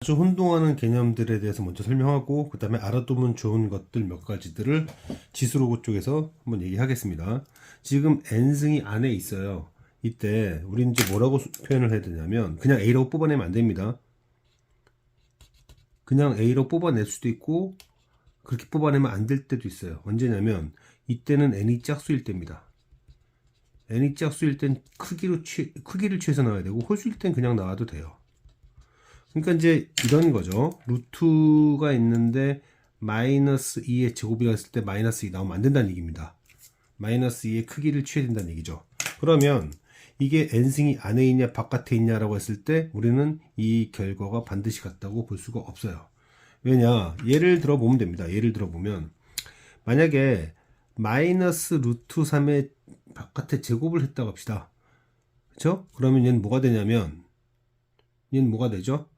아주 혼동하는 개념들에 대해서 먼저 설명하고 그 다음에 알아두면 좋은 것들 몇 가지들을 지수로고 쪽에서 한번 얘기하겠습니다. 지금 n승이 안에 있어요. 이때 우리는 이제 뭐라고 수- 표현을 해야 되냐면 그냥 a라고 뽑아내면 안 됩니다. 그냥 a로 뽑아낼 수도 있고 그렇게 뽑아내면 안 될 때도 있어요. 언제냐면 이때는 n이 짝수일 때입니다. n이 짝수일 땐 크기로 취, 크기를 취해서 나와야 되고 홀수일 땐 그냥 나와도 돼요. 그러니까 이제 이런 거죠. 루트가 있는데 마이너스 2의 제곱이라 했을 때 마이너스 2 나오면 안 된다는 얘기입니다. 마이너스 2의 크기를 취해야 된다는 얘기죠. 그러면 이게 n승이 안에 있냐 바깥에 있냐라고 했을 때 우리는 이 결과가 반드시 같다고 볼 수가 없어요. 왜냐? 예를 들어 보면 됩니다. 예를 들어 보면 만약에 마이너스 루트 3의 바깥에 제곱을 했다고 합시다. 그렇죠? 그러면 얘는 뭐가 되냐면 얘는 뭐가 되죠?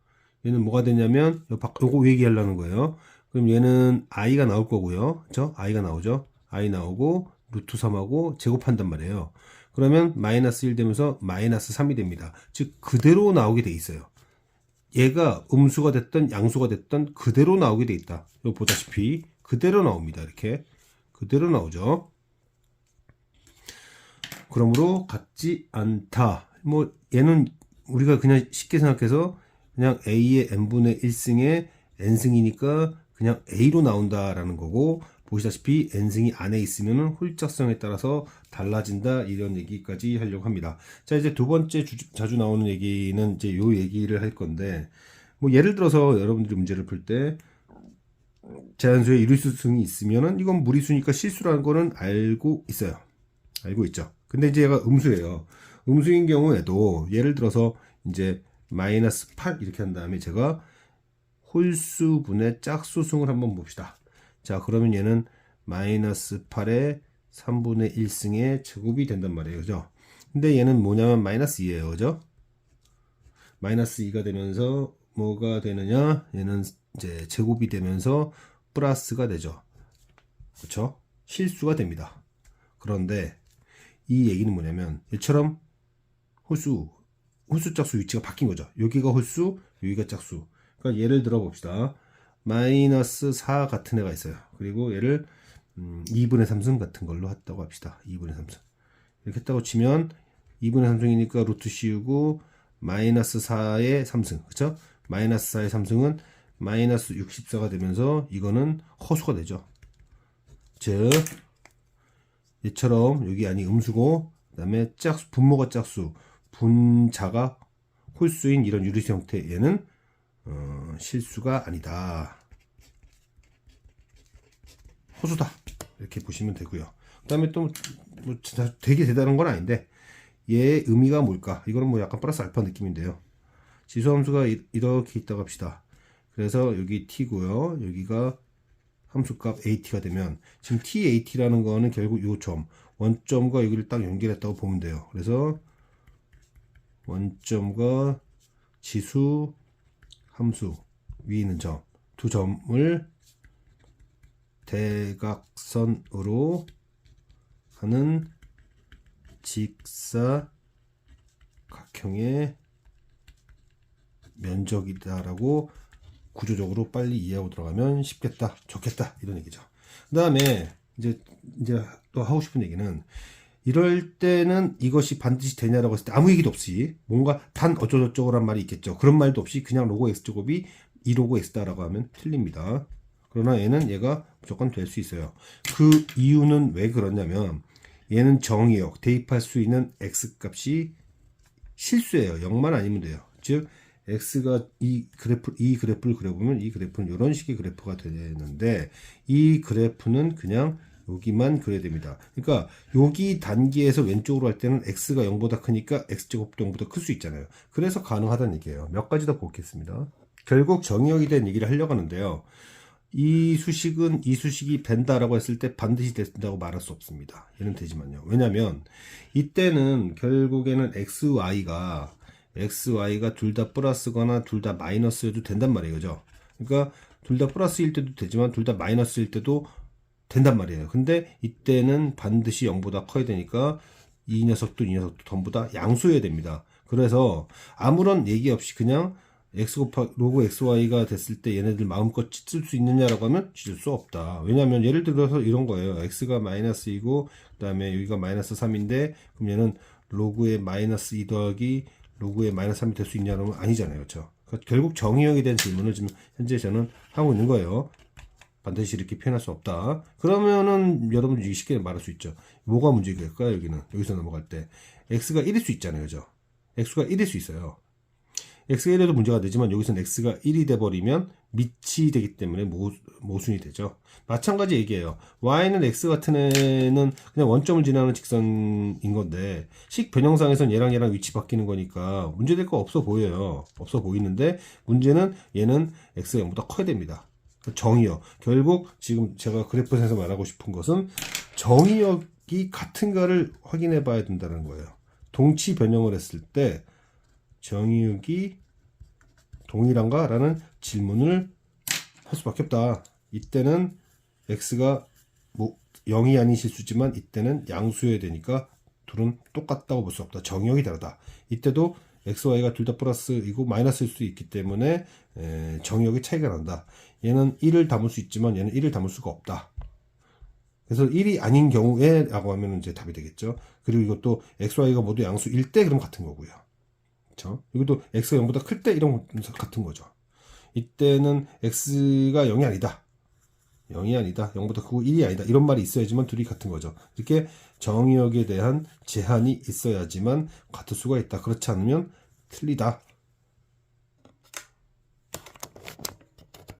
얘는 뭐가 되냐면 요거 얘기하려는 거예요. 그럼 얘는 i가 나올 거고요. 그렇죠? i가 나오죠? i 나오고 루트 3하고 제곱한단 말이에요. 그러면 마이너스 1 되면서 마이너스 3이 됩니다. 즉 그대로 나오게 돼 있어요. 얘가 음수가 됐던 양수가 됐던 그대로 나오게 돼 있다. 요 보다시피 그대로 나옵니다. 이렇게 그대로 나오죠. 그러므로 같지 않다. 뭐 얘는 우리가 그냥 쉽게 생각해서 그냥 a의 n분의 1승에 n승이니까 그냥 a로 나온다라는 거고 보시다시피 n승이 안에 있으면은 홀짝성에 따라서 달라진다 이런 얘기까지 하려고 합니다. 자 이제 두 번째 주- 자주 나오는 얘기는 이제 요 얘기를 할 건데 뭐 예를 들어서 여러분들이 문제를 풀 때 제한수에 이루수승이 있으면은 이건 무리수니까 실수라는 거는 알고 있어요. 알고 있죠. 근데 이제 얘가 음수예요. 음수인 경우에도 예를 들어서 이제 마이너스 8 이렇게 한 다음에 제가 홀수분의 짝수승을 한번 봅시다. 자, 그러면 얘는 마이너스 8의 3분의 1승의 제곱이 된단 말이에요. 그죠? 근데 얘는 뭐냐면 마이너스 2예요. 그죠? 마이너스 2가 되면서 뭐가 되느냐? 얘는 이제 제곱이 되면서 플러스가 되죠. 그렇죠? 실수가 됩니다. 그런데 이 얘기는 뭐냐면 얘처럼 홀수 홀수 짝수 위치가 바뀐 거죠. 여기가 홀수, 여기가 짝수. 그러니까 예를 들어 봅시다. 마이너스 4 같은 애가 있어요. 그리고 얘를 음, 2분의 3승 같은 걸로 했다고 합시다. 2분의 3승. 이렇게 했다고 치면 2분의 3승이니까 루트 씌우고 마이너스 4의 3승. 그쵸? 마이너스 4의 3승은 마이너스 64가 되면서 이거는 허수가 되죠. 즉 얘처럼 여기 아니 음수고 그 다음에 짝수 분모가 짝수 분자가 홀수인 이런 유리수 형태 얘는 어, 실수가 아니다. 호수다. 이렇게 보시면 되고요. 그다음에 또뭐 진짜 되게 대단한 건 아닌데 얘의 의미가 뭘까? 이거는 뭐 약간 플러스 알파 느낌인데요. 지수함수가 이- 이렇게 있다고 합시다. 그래서 여기 t고요. 여기가 함수값 at가 되면 지금 tat라는 거는 결국 요 점 원점과 여기를 딱 연결했다고 보면 돼요. 그래서 원점과 지수 함수 위에 있는 점 두 점을 대각선으로 하는 직사각형의 면적이다라고 구조적으로 빨리 이해하고 들어가면 쉽겠다, 좋겠다 이런 얘기죠. 그 다음에 이제 이제 또 하고 싶은 얘기는 이럴 때는 이것이 반드시 되냐라고 했을 때 아무 얘기도 없이 뭔가 단 어쩌고저쩌고란 말이 있겠죠. 그런 말도 없이 그냥 로고 x 제곱이 2로고 x다라고 하면 틀립니다. 그러나 얘는 얘가 무조건 될 수 있어요. 그 이유는 왜 그러냐면 얘는 정의역 대입할 수 있는 x 값이 실수예요. 0만 아니면 돼요. 즉 x가 이 그래프 이 그래프를 그려보면 이 그래프는 이런 식의 그래프가 되는데 이 그래프는 그냥 여기만 그려야 됩니다. 그러니까 여기 단계에서 왼쪽으로 할 때는 x가 0보다 크니까 x제곱도 0보다 클 수 있잖아요. 그래서 가능하다는 얘기예요. 몇 가지 더 보겠습니다. 결국 정의역에 대한 얘기를 하려고 하는데요. 이 수식은 이 수식이 된다라고 했을 때 반드시 된다고 말할 수 없습니다. 얘는 되지만요. 왜냐면 이때는 결국에는 xy가 xy가 둘 다 플러스거나 둘 다 마이너스여도 된단 말이에요. 그죠? 그러니까 둘 다 플러스일 때도 되지만 둘 다 마이너스일 때도 된단 말이에요. 근데 이때는 반드시 0보다 커야 되니까 이 녀석도 이 녀석도 전부 다 양수여야 됩니다. 그래서 아무런 얘기 없이 그냥 x 곱하 로그 xy가 됐을 때 얘네들 마음껏 찢을 수 있느냐라고 하면 찢을 수 없다. 왜냐하면 예를 들어서 이런 거예요. x가 마이너스 이고 그다음에 여기가 마이너스 3인데 그럼 얘는 로그의 마이너스 2 더하기 로그의 마이너스 3이 될 수 있냐면 아니잖아요. 그렇죠? 그러니까 결국 정의역에 대한 질문을 지금 현재 저는 하고 있는 거예요. 반드시 이렇게 표현할 수 없다. 그러면은 여러분들이 쉽게 말할 수 있죠. 뭐가 문제일까요? 여기는 여기서 넘어갈 때 x가 1일 수 있잖아요, 그죠? x가 1일 수 있어요. x가 1에도 문제가 되지만 여기서는 x가 1이 돼버리면 밑이 되기 때문에 모, 모순이 되죠. 마찬가지 얘기예요. y는 x 같은 애는 그냥 원점을 지나는 직선인 건데 식 변형상에선 얘랑 얘랑 위치 바뀌는 거니까 문제될 거 없어 보여요. 없어 보이는데 문제는 얘는 x가 0보다 커야 됩니다. 정의역. 결국 지금 제가 그래프에서 말하고 싶은 것은 정의역이 같은가를 확인해 봐야 된다는 거예요. 동치 변형을 했을 때 정의역이 동일한가? 라는 질문을 할 수밖에 없다. 이때는 x가 뭐 0이 아닌 실수지만 이때는 양수여야 되니까 둘은 똑같다고 볼 수 없다. 정의역이 다르다. 이때도 x, y가 둘 다 플러스이고 마이너스일 수 있기 때문에 에, 정의역의 차이가 난다. 얘는 1을 담을 수 있지만 얘는 1을 담을 수가 없다. 그래서 1이 아닌 경우에 라고 하면 이제 답이 되겠죠. 그리고 이것도 x, y가 모두 양수일 때 그럼 같은 거고요. 그렇죠? 이것도 x가 0보다 클 때 이런 거 같은 거죠. 이때는 x가 0이 아니다. 0이 아니다. 0보다 크고 1이 아니다. 이런 말이 있어야지만 둘이 같은 거죠. 이렇게 정의역에 대한 제한이 있어야지만 같을 수가 있다. 그렇지 않으면 틀리다.